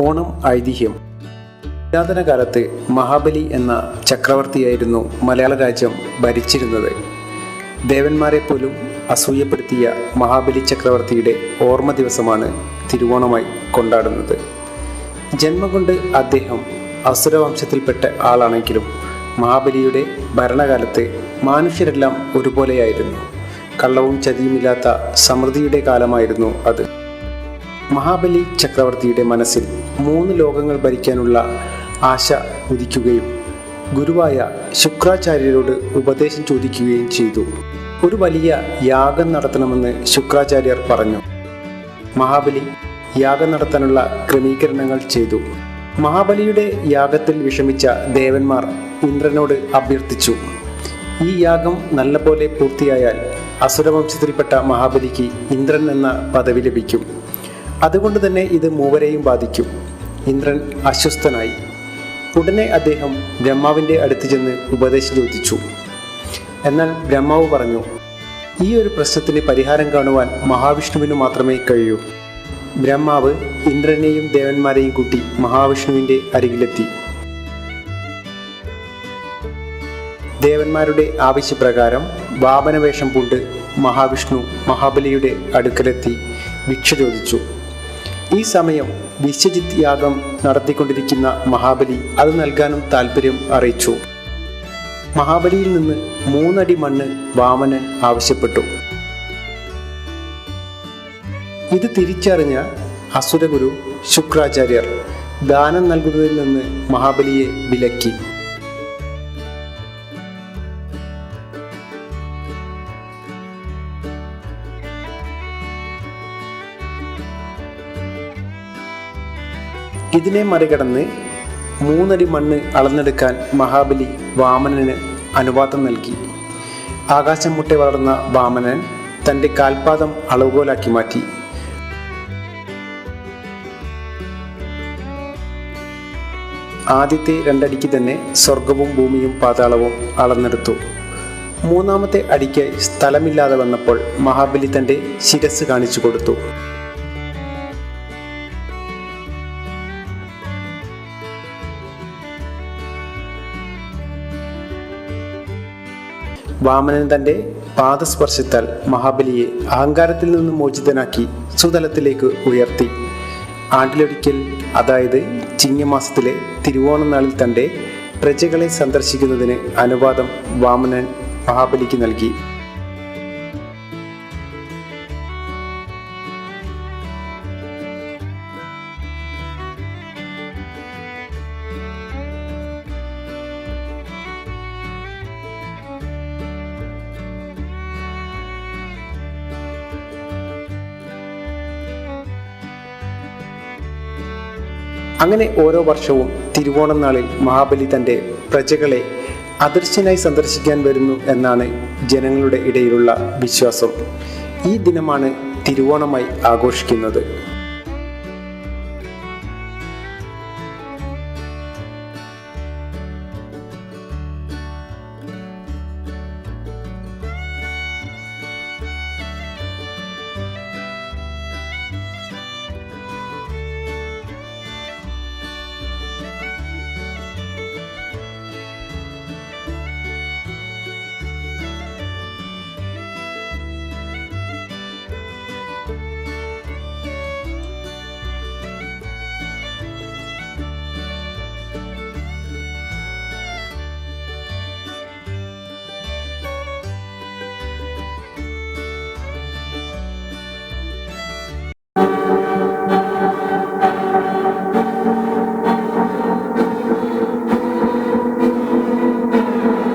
ഓണം ഐതിഹ്യം. പുരാതന കാലത്ത് മഹാബലി എന്ന ചക്രവർത്തിയായിരുന്നു മലയാള രാജ്യം ഭരിച്ചിരുന്നത്. ദേവന്മാരെ പോലും അസൂയപ്പെടുത്തിയ മഹാബലി ചക്രവർത്തിയുടെ ഓർമ്മ ദിവസമാണ് തിരുവോണമായി കൊണ്ടാടുന്നത്. ജന്മം കൊണ്ട് അദ്ദേഹം അസുരവംശത്തിൽപ്പെട്ട ആളാണെങ്കിലും മഹാബലിയുടെ ഭരണകാലത്ത് മനുഷ്യരെല്ലാം ഒരുപോലെയായിരുന്നു. കള്ളവും ചതിയുമില്ലാത്ത സമൃദ്ധിയുടെ കാലമായിരുന്നു അത്. മഹാബലി ചക്രവർത്തിയുടെ മനസ്സിൽ മൂന്ന് ലോകങ്ങൾ ഭരിക്കാനുള്ള ആശ ഉദിക്കുകയും ഗുരുവായ ശുക്രാചാര്യരോട് ഉപദേശം ചോദിക്കുകയും ചെയ്തു. ഒരു വലിയ യാഗം നടത്തണമെന്ന് ശുക്രാചാര്യർ പറഞ്ഞു. മഹാബലി യാഗം നടത്താനുള്ള ക്രമീകരണങ്ങൾ ചെയ്തു. മഹാബലിയുടെ യാഗത്തിൽ വിഷമിച്ച ദേവന്മാർ ഇന്ദ്രനോട് അഭ്യർത്ഥിച്ചു. ഈ യാഗം നല്ലപോലെ പൂർത്തിയായാൽ അസുരവംശത്തിൽപ്പെട്ട മഹാബലിക്ക് ഇന്ദ്രൻ എന്ന പദവി ലഭിക്കും. അതുകൊണ്ട് തന്നെ ഇത് മൂവരെയും ബാധിക്കും. ഇന്ദ്രൻ അസ്വസ്ഥനായി. ഉടനെ അദ്ദേഹം ബ്രഹ്മാവിന്റെ അടുത്ത് ചെന്ന് ഉപദേശം ചോദിച്ചു. എന്നാൽ ബ്രഹ്മാവ് പറഞ്ഞു ഈ ഒരു പ്രശ്നത്തിന് പരിഹാരം കാണുവാൻ മഹാവിഷ്ണുവിന് മാത്രമേ കഴിയൂ. ബ്രഹ്മാവ് ഇന്ദ്രനെയും ദേവന്മാരെയും കൂട്ടി മഹാവിഷ്ണുവിന്റെ അരികിലെത്തി. ദേവന്മാരുടെ ആവശ്യപ്രകാരം വാമനവേഷം പൂണ്ട് മഹാവിഷ്ണു മഹാബലിയുടെ അടുക്കലെത്തി ഭിക്ഷ ചോദിച്ചു. ഈ സമയം വിശ്വജിത് യാഗം നടത്തിക്കൊണ്ടിരിക്കുന്ന മഹാബലി അത് നൽകാനും താല്പര്യം അറിയിച്ചു. മഹാബലിയിൽ നിന്ന് മൂന്നടി മണ്ണ് വാമനൻ ആവശ്യപ്പെട്ടു. ഇത് തിരിച്ചറിഞ്ഞ അസുരഗുരു ശുക്രാചാര്യർ ദാനം നൽകുന്നതിൽ നിന്ന് മഹാബലിയെ വിലക്കി. ഇതിനെ മറികടന്ന് മൂന്നടി മണ്ണ് അളന്നെടുക്കാൻ മഹാബലി വാമനന് അനുവാദം നൽകി. ആകാശം മുട്ടെ വളർന്ന വാമനൻ തന്റെ കാൽപാദം അളവുകോലാക്കി മാറ്റി. ആദ്യത്തെ രണ്ടടിക്ക് തന്നെ സ്വർഗവും ഭൂമിയും പാതാളവും അളന്നെടുത്തു. മൂന്നാമത്തെ അടിക്ക് സ്ഥലമില്ലാതെ വന്നപ്പോൾ മഹാബലി തന്റെ ശിരസ് കാണിച്ചു കൊടുത്തു വാമനൻ തന്റെ പാദസ്പർശത്താൽ മഹാബലിയെ അഹങ്കാരത്തിൽ നിന്ന് മോചിതനാക്കി സുതലത്തിലേക്ക് ഉയർത്തി. ആണ്ടിലൊരിക്കൽ അതായത് ചിങ്ങമാസത്തിലെ തിരുവോണ നാളിൽ തന്റെ പ്രജകളെ സന്ദർശിക്കുന്നതിന് അനുവാദം വാമനൻ മഹാബലിക്ക് നൽകി. അങ്ങനെ ഓരോ വർഷവും തിരുവോണം നാളിൽ മഹാബലി തന്റെ പ്രജകളെ അദൃശ്യനായി സന്ദർശിക്കാൻ വരുന്നു എന്നാണ് ജനങ്ങളുടെ ഇടയിലുള്ള വിശ്വാസം. ഈ ദിനമാണ് തിരുവോണമായി ആഘോഷിക്കുന്നത്.